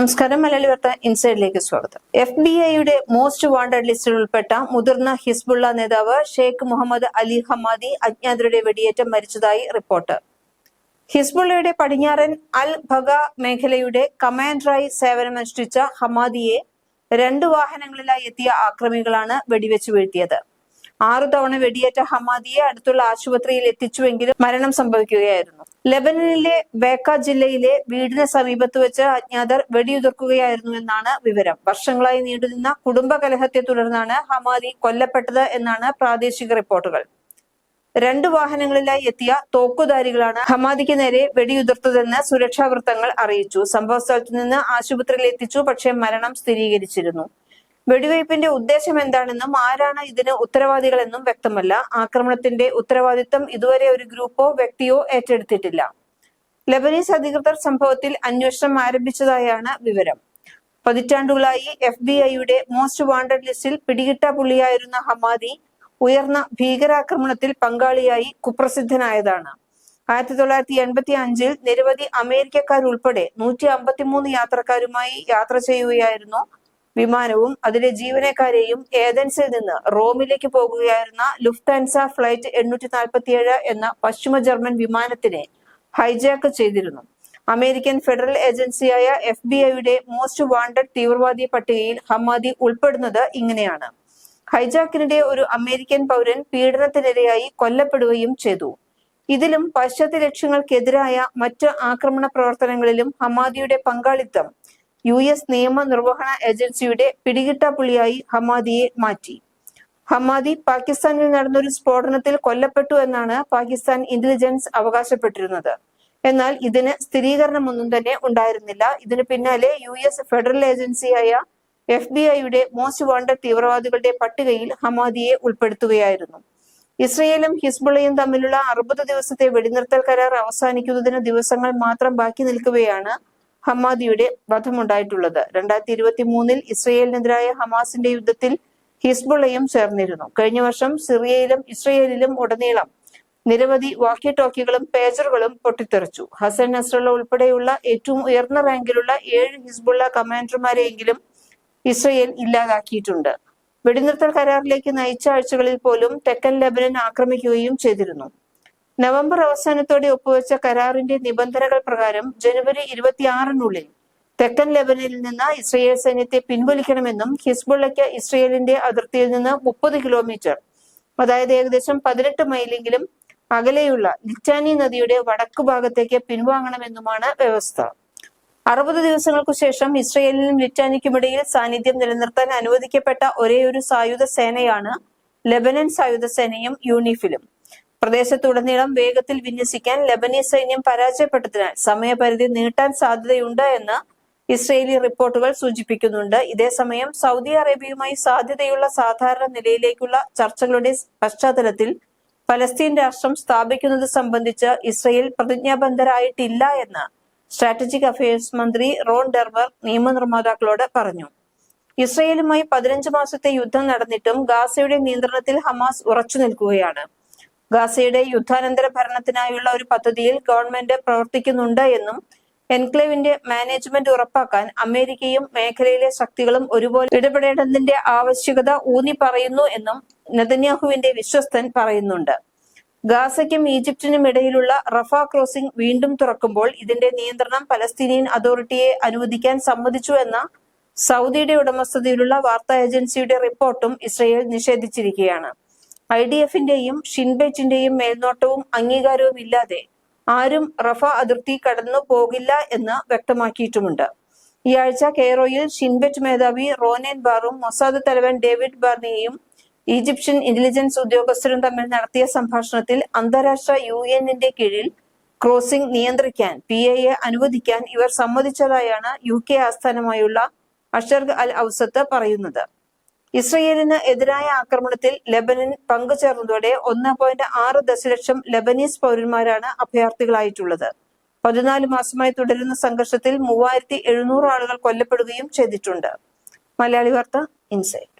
നമസ്കാരം മലയാളി വാർത്ത ഇൻസൈഡിലേക്ക് സ്വാഗതം. എഫ് ബി ഐയുടെ മോസ്റ്റ് വാണ്ടഡ് ലിസ്റ്റിൽ ഉൾപ്പെട്ട മുതിർന്ന ഹിസ്ബുള്ള നേതാവ് ഷെയ്ഖ് മുഹമ്മദ് അലി ഹമാദി അജ്ഞാതരുടെ വെടിയേറ്റ് മരിച്ചതായി റിപ്പോർട്ട്. ഹിസ്ബുള്ളയുടെ പടിഞ്ഞാറൻ അൽ ഭഗ മേഖലയുടെ കമാൻഡറായി സേവനമനുഷ്ഠിച്ച ഹമാദിയെ രണ്ട് വാഹനങ്ങളിലായി എത്തിയ ആക്രമികളാണ് വെടിവെച്ചു വീഴ്ത്തിയത്. ആറു തവണ വെടിയേറ്റ ഹമാദിയെ അടുത്തുള്ള ആശുപത്രിയിൽ എത്തിച്ചുവെങ്കിലും മരണം സംഭവിക്കുകയായിരുന്നു. ലെബനനിലെ ബേക്ക ജില്ലയിലെ വീടിന് സമീപത്ത് വെച്ച് അജ്ഞാതർ വെടിയുതിർക്കുകയായിരുന്നു എന്നാണ് വിവരം. വർഷങ്ങളായി നീണ്ടുനിന്ന കുടുംബ കലഹത്തെ തുടർന്നാണ് ഹമാദി കൊല്ലപ്പെട്ടത് എന്നാണ് പ്രാദേശിക റിപ്പോർട്ടുകൾ. രണ്ട് വാഹനങ്ങളിലായി എത്തിയ തോക്കുധാരികളാണ് ഹമാദിക്ക് നേരെ വെടിയുതിർത്തതെന്ന് സുരക്ഷാ വൃത്തങ്ങൾ അറിയിച്ചു. സംഭവ സ്ഥലത്ത് നിന്ന് ആശുപത്രിയിൽ എത്തിച്ചു പക്ഷേ മരണം സ്ഥിരീകരിച്ചിരുന്നു. വെടിവയ്പിന്റെ ഉദ്ദേശം എന്താണെന്നും ആരാണ് ഇതിന് ഉത്തരവാദികളെന്നും വ്യക്തമല്ല. ആക്രമണത്തിന്റെ ഉത്തരവാദിത്തം ഇതുവരെ ഒരു ഗ്രൂപ്പോ വ്യക്തിയോ ഏറ്റെടുത്തിട്ടില്ല. ലബനീസ് അധികൃതർ സംഭവത്തിൽ അന്വേഷണം ആരംഭിച്ചതായാണ് വിവരം. പതിറ്റാണ്ടുകളായി എഫ് ബി ഐയുടെ മോസ്റ്റ് വാണ്ടഡ് ലിസ്റ്റിൽ പിടികിട്ട പുള്ളിയായിരുന്ന ഹമാദി ഉയർന്ന ഭീകരാക്രമണത്തിൽ പങ്കാളിയായി കുപ്രസിദ്ധനായതാണ്. ആയിരത്തി തൊള്ളായിരത്തി എൺപത്തി അഞ്ചിൽ നിരവധി അമേരിക്കക്കാരുൾപ്പെടെ നൂറ്റി അമ്പത്തിമൂന്ന് യാത്രക്കാരുമായി യാത്ര ചെയ്യുകയായിരുന്നു വിമാനവും അതിലെ ജീവനക്കാരെയും ഏതൻസിൽ നിന്ന് റോമിലേക്ക് പോകുകയായിരുന്ന ലുഫ്താൻസ ഫ്ലൈറ്റ് എണ്ണൂറ്റി നാൽപ്പത്തിയേഴ് എന്ന പശ്ചിമ ജർമ്മൻ വിമാനത്തിനെ ഹൈജാക്ക് ചെയ്തിരുന്നു. അമേരിക്കൻ ഫെഡറൽ ഏജൻസിയായ എഫ് ബി ഐയുടെ മോസ്റ്റ് വാണ്ടഡ് തീവ്രവാദി പട്ടികയിൽ ഹമാദി ഉൾപ്പെടുന്നത് ഇങ്ങനെയാണ്. ഹൈജാക്കിനിടെ ഒരു അമേരിക്കൻ പൗരൻ പീഡനത്തിനിരയായി കൊല്ലപ്പെടുകയും ചെയ്തു. ഇതിലും പാശ്ചാത്യ ലക്ഷ്യങ്ങൾക്കെതിരായ മറ്റ് ആക്രമണ പ്രവർത്തനങ്ങളിലും ഹമാദിയുടെ പങ്കാളിത്തം യു എസ് നിയമനിർവഹണ ഏജൻസിയുടെ പിടികിട്ടാപ്പുള്ളിയായി ഹമാദിയെ മാറ്റി. ഹമാദി പാകിസ്ഥാനിൽ നടന്നൊരു സ്ഫോടനത്തിൽ കൊല്ലപ്പെട്ടു എന്നാണ് പാകിസ്ഥാൻ ഇന്റലിജൻസ് അവകാശപ്പെട്ടിരുന്നത്. എന്നാൽ ഇതിന് സ്ഥിരീകരണമൊന്നും തന്നെ ഉണ്ടായിരുന്നില്ല. ഇതിന് പിന്നാലെ യു എസ് ഫെഡറൽ ഏജൻസിയായ എഫ് ബി ഐയുടെ മോസ്റ്റ് വാണ്ടഡ് തീവ്രവാദികളുടെ പട്ടികയിൽ ഹമാദിയെ ഉൾപ്പെടുത്തുകയായിരുന്നു. ഇസ്രയേലും ഹിസ്ബുളയും തമ്മിലുള്ള അറുപത് ദിവസത്തെ വെടിനിർത്തൽ കരാർ അവസാനിക്കുന്നതിന് ദിവസങ്ങൾ മാത്രം ബാക്കി നിൽക്കവെയാണ് ഹമാദിയുടെ വധമുണ്ടായിട്ടുള്ളത്. രണ്ടായിരത്തി ഇരുപത്തി മൂന്നിൽ ഇസ്രയേലിനെതിരായ ഹമാസിന്റെ യുദ്ധത്തിൽ ഹിസ്ബുള്ളയും ചേർന്നിരുന്നു. കഴിഞ്ഞ വർഷം സിറിയയിലും ഇസ്രയേലിലും ഉടനീളം നിരവധി വാക്കി ടോക്കികളും പേജറുകളും പൊട്ടിത്തെറിച്ചു. ഹസൻ നസ്രള്ള ഉൾപ്പെടെയുള്ള ഏറ്റവും ഉയർന്ന റാങ്കിലുള്ള ഏഴ് ഹിസ്ബുള്ള കമാൻഡർമാരെയെങ്കിലും ഇസ്രയേൽ ഇല്ലാതാക്കിയിട്ടുണ്ട്. വെടിനിർത്തൽ കരാറിലേക്ക് നയിച്ച ആഴ്ചകളിൽ പോലും തെക്കൻ ലബനൻ ആക്രമിക്കുകയും ചെയ്തിരുന്നു. നവംബർ അവസാനത്തോടെ ഒപ്പുവെച്ച കരാറിന്റെ നിബന്ധനകൾ പ്രകാരം ജനുവരി ഇരുപത്തിയാറിനുള്ളിൽ തെക്കൻ ലെബനിൽ നിന്ന് ഇസ്രയേൽ സൈന്യത്തെ പിൻവലിക്കണമെന്നും ഹിസ്ബുള്ളയ്ക്ക് ഇസ്രയേലിന്റെ അതിർത്തിയിൽ നിന്ന് മുപ്പത് കിലോമീറ്റർ അതായത് ഏകദേശം പതിനെട്ട് മൈലെങ്കിലും അകലെയുള്ള ലിറ്റാനി നദിയുടെ വടക്കു ഭാഗത്തേക്ക് പിൻവാങ്ങണമെന്നുമാണ് വ്യവസ്ഥ. അറുപത് ദിവസങ്ങൾക്കു ശേഷം ഇസ്രയേലിനും ലിറ്റാനിക്കുമിടയിൽ സാന്നിധ്യം നിലനിർത്താൻ അനുവദിക്കപ്പെട്ട ഒരേയൊരു സായുധ സേനയാണ് ലെബനൻ സായുധ സേനയും യൂണിഫിലും. പ്രദേശത്തുടനീളം വേഗത്തിൽ വിന്യസിക്കാൻ ലബനീസ് സൈന്യം പരാജയപ്പെട്ടതിനാൽ സമയപരിധി നീട്ടാൻ സാധ്യതയുണ്ട് എന്ന് ഇസ്രയേലി റിപ്പോർട്ടുകൾ സൂചിപ്പിക്കുന്നുണ്ട്. ഇതേസമയം സൗദി അറേബ്യയുമായി സാധ്യതയുള്ള സാധാരണ നിലയിലേക്കുള്ള ചർച്ചകളുടെ പശ്ചാത്തലത്തിൽ പലസ്തീൻ രാഷ്ട്രം സ്ഥാപിക്കുന്നത് സംബന്ധിച്ച് ഇസ്രയേൽ പ്രതിജ്ഞാബന്ധരായിട്ടില്ല എന്ന് സ്ട്രാറ്റജിക് അഫയേഴ്സ് മന്ത്രി റോൺ ഡെർവർ നിയമനിർമ്മാതാക്കളോട് പറഞ്ഞു. ഇസ്രയേലുമായി പതിനഞ്ച് മാസത്തെ യുദ്ധം നടന്നിട്ടും ഗാസയുടെ നിയന്ത്രണത്തിൽ ഹമാസ് ഉറച്ചു നിൽക്കുകയാണ് ഗാസയുടെ യുദ്ധാനന്തര ഭരണത്തിനായുള്ള ഒരു പദ്ധതിയിൽ ഗവൺമെന്റ് പ്രവർത്തിക്കുന്നുണ്ട് എന്നും എൻക്ലേവിന്റെ മാനേജ്മെന്റ് ഉറപ്പാക്കാൻ അമേരിക്കയും മേഖലയിലെ ശക്തികളും ഒരുപോലെ ഇടപെടേണ്ടതിന്റെ ആവശ്യകത ഊന്നി പറയുന്നു എന്നും നെതന്യാഹുവിന്റെ വിശ്വസ്തൻ പറയുന്നുണ്ട്. ഗാസയ്ക്കും ഈജിപ്തിനും ഇടയിലുള്ള റഫ ക്രോസിംഗ് വീണ്ടും തുറക്കുമ്പോൾ ഇതിന്റെ നിയന്ത്രണം പലസ്തീനിയൻ അതോറിറ്റിയെ അനുവദിക്കാൻ സമ്മതിച്ചു എന്ന സൗദിയുടെ ഉടമസ്ഥതയിലുള്ള വാർത്താ ഏജൻസിയുടെ റിപ്പോർട്ടും ഇസ്രയേൽ നിഷേധിച്ചിരിക്കുകയാണ്. ഐ ഡി എഫിന്റെയും ഷിൻബെറ്റിന്റെയും മേൽനോട്ടവും അംഗീകാരവും ഇല്ലാതെ ആരും റഫ അതിർത്തി കടന്നു പോകില്ല എന്ന് വ്യക്തമാക്കിയിട്ടുമുണ്ട്. ഈ ആഴ്ച കെയ്റോയിൽ ഷിൻബെറ്റ് മേധാവി റോനൻ ബാറും മൊസാദ് തലവൻ ഡേവിഡ് ബാർണിയെയും ഈജിപ്ഷ്യൻ ഇന്റലിജൻസ് ഉദ്യോഗസ്ഥരും തമ്മിൽ നടത്തിയ സംഭാഷണത്തിൽ അന്താരാഷ്ട്ര യു എന്നിന്റെ കീഴിൽ ക്രോസിംഗ് നിയന്ത്രിക്കാൻ പി എയെ അനുവദിക്കാൻ ഇവർ സമ്മതിച്ചതായാണ് യു കെ ആസ്ഥാനമായുള്ള അഷർഗ് അൽ ഔസത്ത് പറയുന്നത്. ഇസ്രയേലിന് എതിരായ ആക്രമണത്തിൽ ലെബനൻ പങ്കുചേർന്നതോടെ ഒന്ന് പോയിന്റ് ആറ് ദശലക്ഷം ലെബനീസ് പൗരന്മാരാണ് അഭയാർത്ഥികളായിട്ടുള്ളത്. പതിനാല് മാസമായി തുടരുന്ന സംഘർഷത്തിൽ മൂവായിരത്തി എഴുന്നൂറ് ആളുകൾ കൊല്ലപ്പെടുകയും ചെയ്തിട്ടുണ്ട്. മലയാളി വാർത്ത ഇൻസൈറ്റ്.